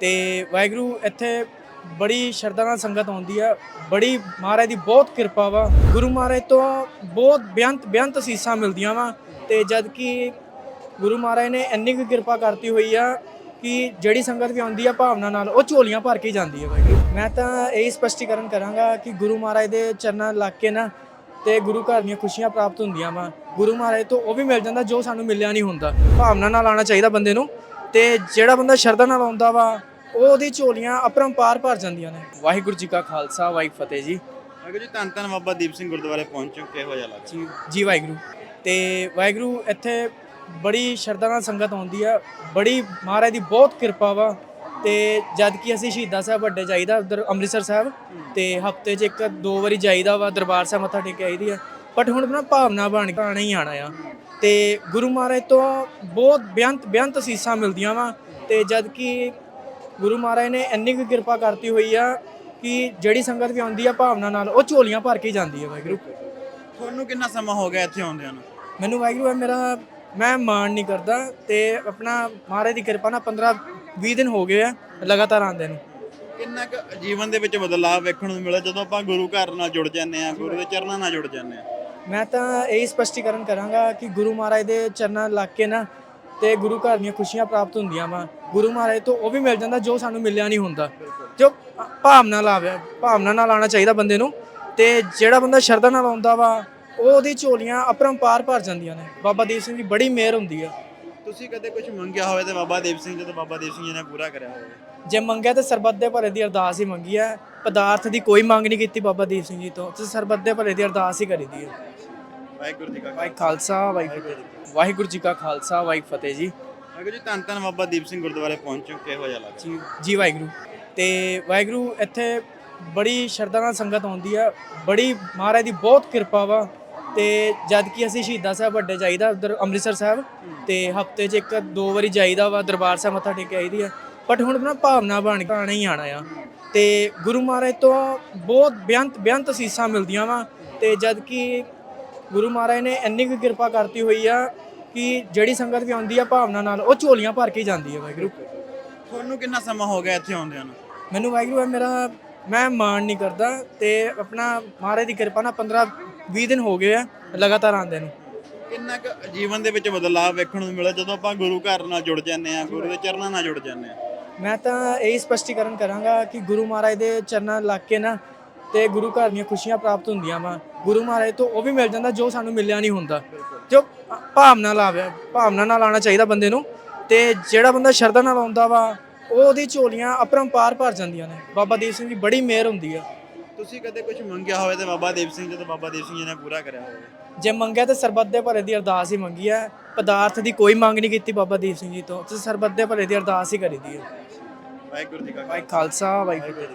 ਤੇ ਵਾਹਿਗੁਰੂ, ਇੱਥੇ ਬੜੀ ਸ਼ਰਧਾ ਨਾਲ ਸੰਗਤ ਆਉਂਦੀ ਆ। ਬੜੀ ਮਹਾਰਾਜ ਦੀ ਬਹੁਤ ਕਿਰਪਾ ਵਾ। ਗੁਰੂ ਮਹਾਰਾਜ ਤੋਂ ਬਹੁਤ ਬੇਅੰਤ ਬੇਅੰਤ ਅਸੀਸਾਂ ਮਿਲਦੀਆਂ ਵਾ ਤੇ ਜਦ ਕਿ ਗੁਰੂ ਮਹਾਰਾਜ ਨੇ ਇੰਨੀ ਕੁ ਕਿਰਪਾ ਕਰਤੀ ਹੋਈ ਆ ਕਿ ਜਿਹੜੀ ਸੰਗਤ ਵੀ ਆਉਂਦੀ ਆ ਭਾਵਨਾ ਨਾਲ, ਉਹ ਝੋਲੀਆਂ ਭਰ ਕੇ ਹੀ ਜਾਂਦੀ ਹੈ ਵਾਹਿਗੁਰੂ। ਮੈਂ ਤਾਂ ਇਹ ਸਪਸ਼ਟੀਕਰਨ ਕਰਾਂਗਾ ਕਿ ਗੁਰੂ ਮਹਾਰਾਜ ਦੇ ਚਰਨਾਂ ਲੱਗ ਕੇ ਨਾ ਤੇ ਗੁਰੂ ਘਰ ਦੀਆਂ ਖੁਸ਼ੀਆਂ ਪ੍ਰਾਪਤ ਹੁੰਦੀਆਂ ਵਾ। ਗੁਰੂ ਮਹਾਰਾਜ ਤੋਂ ਉਹ ਵੀ ਮਿਲ ਜਾਂਦਾ ਜੋ ਸਾਨੂੰ ਮਿਲਿਆ ਨਹੀਂ ਹੁੰਦਾ। ਭਾਵਨਾ ਨਾਲ ਆਉਣਾ ਚਾਹੀਦਾ ਬੰਦੇ ਨੂੰ। ਤੇ ਜਿਹੜਾ ਬੰਦਾ ਸ਼ਰਧਾ ਨਾਲ ਆਉਂਦਾ ਵਾ ਉਹ ਉਹਦੀ ਝੋਲੀਆਂ ਅਪਰੰਪਾਰ ਭਰ ਜਾਂਦੀਆਂ ਨੇ। ਵਾਹਿਗੁਰੂ ਜੀ ਕਾ ਖਾਲਸਾ ਵਾਹਿਗੁਰੂ ਫਤਿਹ ਜੀ। ਅਗਰ ਜੀ ਧੰਨ ਧੰਨ ਬਾਬਾ ਦੀਪ ਸਿੰਘ ਗੁਰਦੁਆਰੇ ਪਹੁੰਚੋ ਕਿਹੋ ਜਿਹਾ ਲੱਗਾ ਜੀ ਜੀ ਵਾਹਿਗੁਰੂ। ਤੇ ਵਾਹਿਗੁਰੂ ਇੱਥੇ ਬੜੀ ਸ਼ਰਧਾ ਨਾਲ ਸੰਗਤ ਆਉਂਦੀ ਆ ਬੜੀ ਮਹਾਰਾਜ ਦੀ ਬਹੁਤ ਕਿਰਪਾ ਵਾ। ਤੇ ਜਦ ਕਿ ਅਸੀਂ ਸ਼ਹੀਦਾਂ ਸਾਹਿਬ ਵੱਡੇ ਜਾਈਦਾ ਉਧਰ ਅੰਮ੍ਰਿਤਸਰ ਸਾਹਿਬ ਤੇ ਹਫ਼ਤੇ 'ਚ ਇੱਕ ਦੋ ਵਾਰੀ ਜਾਈਦਾ ਵਾ ਦਰਬਾਰ ਸਾਹਿਬ ਮੱਥਾ ਟੇਕ ਆਈਦੀ ਆ। ਬਟ ਹੁਣ ਨਾ ਭਾਵਨਾ ਬਣ ਕੇ ਆਣਾ ਹੀ ਆਣਾ ਆ। ਤੇ ਗੁਰੂ ਮਹਾਰਾਜ ਤੋਂ ਬਹੁਤ ਬੇਅੰਤ ਬੇਅੰਤ ਅਸੀਸਾਂ ਮਿਲਦੀਆਂ ਵਾ। ਤੇ ਜਦ ਕਿ ਗੁਰੂ ਮਹਾਰਾਜ ਨੇ ਇੰਨੀ ਕੁ ਕਿਰਪਾ ਕਰਤੀ ਹੋਈ ਆ ਕਿ ਜਿਹੜੀ ਸੰਗਤ ਵੀ ਆਉਂਦੀ ਆ ਭਾਵਨਾ ਨਾਲ ਉਹ ਝੋਲੀਆਂ ਭਰ ਕੇ ਜਾਂਦੀ ਹੈ ਵਾਹਿਗੁਰੂ। ਤੁਹਾਨੂੰ ਕਿੰਨਾ ਸਮਾਂ ਹੋ ਗਿਆ ਇੱਥੇ ਆਉਂਦਿਆਂ ਨੂੰ? ਮੈਨੂੰ ਵਾਹਿਗੁਰੂ ਮੇਰਾ ਮੈਂ ਮਾਣ ਨਹੀਂ ਕਰਦਾ ਤੇ ਆਪਣਾ ਮਹਾਰਾਜ ਦੀ ਕਿਰਪਾ ਨਾਲ 15 20 ਦਿਨ ਹੋ ਗਏ ਆ ਲਗਾਤਾਰ ਆਉਂਦੇ ਨੂੰ। ਕਿੰਨਾ ਕੁ ਜੀਵਨ ਦੇ ਵਿੱਚ ਬਦਲਾਅ ਵੇਖਣ ਨੂੰ ਮਿਲਿਆ? ਜਦੋਂ ਆਪਾਂ ਗੁਰੂ ਘਰ ਨਾਲ ਜੁੜ ਜਾਂਦੇ ਆ ਗੁਰੂ ਦੇ ਚਰਨਾਂ ਨਾਲ ਜੁੜ ਜਾਂਦੇ ਆ। ਮੈਂ ਤਾਂ ਇਹ ਸਪਸ਼ਟੀਕਰਨ ਕਰਾਂਗਾ ਕਿ ਗੁਰੂ ਮਹਾਰਾਜ ਦੇ ਚਰਨਾਂ ਲੱਗ ਕੇ ਨਾ ਤੇ ਗੁਰੂ ਘਰ ਦੀਆਂ ਖੁਸ਼ੀਆਂ ਪ੍ਰਾਪਤ ਹੁੰਦੀਆਂ ਵਾ। ਗੁਰੂ ਮਹਾਰਾਜ ਤੋਂ ਉਹ ਵੀ ਮਿਲ ਜਾਂਦਾ ਜੋ ਸਾਨੂੰ ਮਿਲਿਆ ਨਹੀਂ ਹੁੰਦਾ। ਜੋ ਭਾਵਨਾ ਨਾਲ ਆਵੇ ਭਾਵਨਾ ਨਾਲ ਆਉਣਾ ਚਾਹੀਦਾ ਬੰਦੇ ਨੂੰ ਤੇ ਜਿਹੜਾ ਬੰਦਾ ਸ਼ਰਧਾ ਨਾਲ ਆਉਂਦਾ ਵਾ ਉਹ ਉਹਦੀ ਝੋਲੀਆਂ ਅਪਰੰਪਾਰ ਭਰ ਜਾਂਦੀਆਂ ਨੇ। ਬਾਬਾ ਦੀਪ ਸਿੰਘ ਦੀ ਬੜੀ ਮਿਹਰ ਹੁੰਦੀ ਆ। ਤੁਸੀਂ ਕਦੇ ਕੁਝ ਮੰਗਿਆ ਹੋਵੇ ਤੇ ਬਾਬਾ ਦੀਪ ਸਿੰਘ ਜਦੋਂ ਬਾਬਾ ਦੀਪ ਸਿੰਘ ਜੀ ਨੇ ਪੂਰਾ ਕਰਿਆ ਹੋਵੇ? ਜੇ ਮੰਗਿਆ ਤਾਂ ਸਰਬੱਤ ਦੇ ਭਲੇ ਦੀ ਅਰਦਾਸ ਹੀ ਮੰਗੀ ਹੈ ਪਦਾਰਥ ਦੀ ਕੋਈ ਮੰਗ ਨਹੀਂ ਕੀਤੀ ਬਾਬਾ ਦੀਪ ਸਿੰਘ ਜੀ ਤੋਂ। ਤੇ ਸਰਬੱਤ ਦੇ ਭਲੇ ਦੀ ਅਰਦਾਸ ਹੀ ਕਰੀਦੀ ਹੈ ਵਾਹਿਗੁਰੂ ਜੀ ਕਾ ਵਾਹਿ ਖਾਲਸਾ ਵਾਹਿਗੁਰੂ ਵਾਹਿਗੁਰੂ ਜੀ ਕਾ ਖਾਲਸਾ ਵਾਹਿਗੁਰੂ ਫਤਿਹ ਜੀ। ਅਗਰ ਜੀ ਧੰਨ ਧੰਨ ਬਾਬਾ ਦੀਪ ਸਿੰਘ ਗੁਰਦੁਆਰੇ ਪਹੁੰਚੋ ਕਿਹੋ ਜਿਹਾ ਲੱਗਾ ਜੀ ਜੀ ਵਾਹਿਗੁਰੂ। ਤੇ ਵਾਹਿਗੁਰੂ ਇੱਥੇ ਬੜੀ ਸ਼ਰਧਾ ਨਾਲ ਸੰਗਤ ਆਉਂਦੀ ਆ। ਬੜੀ ਮਹਾਰਾਜ ਦੀ ਬਹੁਤ ਕਿਰਪਾ ਵਾ। ਤੇ ਜਦ ਕਿ ਅਸੀਂ ਸ਼ਹੀਦਾਂ ਸਾਹਿਬ ਵੱਡੇ ਜਾਈਦਾ ਉਧਰ ਅੰਮ੍ਰਿਤਸਰ ਸਾਹਿਬ। ਤੇ ਹਫ਼ਤੇ 'ਚ ਇੱਕ ਦੋ ਵਾਰੀ ਜਾਈਦਾ ਵਾ ਦਰਬਾਰ ਸਾਹਿਬ ਮੱਥਾ ਟੇਕ ਕੇ ਆਈਦੀ ਆ। ਬਟ ਹੁਣ ਨਾ ਭਾਵਨਾ ਬਣ ਕੇ ਆਣਾ ਹੀ ਆਣਾ ਆ। ਤੇ ਗੁਰੂ ਮਹਾਰਾਜ ਤੋਂ ਬਹੁਤ ਬੇਅੰਤ ਬੇਅੰਤ ਅਸੀਸਾਂ ਮਿਲਦੀਆਂ ਵਾ। ਤੇ ਜਦ ਕਿ ਗੁਰੂ ਮਹਾਰਾਜ ਨੇ ਇੰਨੀ ਕੁ ਕਿਰਪਾ ਕਰਤੀ ਹੋਈ ਆ ਕਿ ਜਿਹੜੀ ਸੰਗਤ ਵੀ ਆਉਂਦੀ ਆ ਭਾਵਨਾ ਨਾਲ ਉਹ ਝੋਲੀਆਂ ਭਰ ਕੇ ਜਾਂਦੀ ਹੈ ਵਾਹਿਗੁਰੂ। ਤੁਹਾਨੂੰ ਕਿੰਨਾ ਸਮਾਂ ਹੋ ਗਿਆ ਇੱਥੇ ਆਉਂਦਿਆਂ ਨੂੰ? ਮੈਨੂੰ ਵਾਹਿਗੁਰੂ ਹੈ ਮੇਰਾ ਮੈਂ ਮਾਣ ਨਹੀਂ ਕਰਦਾ ਤੇ ਆਪਣਾ ਮਹਾਰਾਜ ਦੀ ਕਿਰਪਾ ਨਾਲ 15 20 ਦਿਨ ਹੋ ਗਏ ਆ ਲਗਾਤਾਰ ਆਉਂਦੇ ਨੂੰ। ਕਿੰਨਾ ਕੁ ਜੀਵਨ ਦੇ ਵਿੱਚ ਬਦਲਾਅ ਵੇਖਣ ਨੂੰ ਮਿਲਿਆ? ਜਦੋਂ ਆਪਾਂ ਗੁਰੂ ਘਰ ਨਾਲ ਜੁੜ ਜਾਂਦੇ ਆ ਗੁਰੂ ਦੇ ਚਰਨਾਂ ਨਾਲ ਜੁੜ ਜਾਂਦੇ ਆ ਮੈਂ ਤਾਂ ਇਹ ਸਪਸ਼ਟੀਕਰਨ ਕਰਾਂਗਾ ਕਿ ਗੁਰੂ ਮਹਾਰਾਜ ਦੇ ਚਰਨਾਂ ਲੱਗ ਕੇ ਨਾ ਤੇ ਗੁਰੂ ਘਰ ਦੀਆਂ ਖੁਸ਼ੀਆਂ ਪ੍ਰਾਪਤ ਹੁੰਦੀਆਂ ਵਾ। ਗੁਰੂ ਮਹਾਰਾਜ ਤੋਂ ਉਹ ਵੀ ਮਿਲ ਜਾਂਦਾ ਜੋ ਸਾਨੂੰ ਮਿਲਿਆ ਨਹੀਂ ਹੁੰਦਾ। ਜੋ ਭਾਵਨਾ ਨਾਲ ਆਵੇ ਭਾਵਨਾ ਨਾਲ ਆਉਣਾ ਚਾਹੀਦਾ ਬੰਦੇ ਨੂੰ। ਤੇ ਜਿਹੜਾ ਬੰਦਾ ਸ਼ਰਧਾ ਨਾਲ ਆਉਂਦਾ ਵਾ ਉਹ ਉਹਦੀ ਝੋਲੀਆਂ ਅਪਰੰਪਾਰ ਭਰ ਜਾਂਦੀਆਂ ਨੇ। ਬਾਬਾ ਦੀਪ ਸਿੰਘ ਦੀ ਬੜੀ ਮਿਹਰ ਹੁੰਦੀ ਆ। ਤੁਸੀਂ ਕਦੇ ਕੁਝ ਮੰਗਿਆ ਹੋਵੇ ਤੇ ਬਾਬਾ ਦੀਪ ਸਿੰਘ ਜਦੋਂ ਬਾਬਾ ਦੀਪ ਸਿੰਘ ਜੀ ਨੇ ਪੂਰਾ ਕਰਿਆ ਹੋਵੇ? ਜੇ ਮੰਗਿਆ ਤਾਂ ਸਰਬੱਤ ਦੇ ਭਲੇ ਦੀ ਅਰਦਾਸ ਹੀ ਮੰਗੀ ਹੈ ਪਦਾਰਥ ਦੀ ਕੋਈ ਮੰਗ ਨਹੀਂ ਕੀਤੀ ਬਾਬਾ ਦੀਪ ਸਿੰਘ ਜੀ ਤੋਂ। ਤੇ ਸਰਬੱਤ ਦੇ ਭਲੇ ਦੀ ਅਰਦਾਸ ਹੀ ਕਰੀਦੀ ਹੈ ਵਾਹਿਗੁਰੂ ਜੀ ਕਾ ਖਾਲਸਾ ਵਾਹਿਗੁਰੂ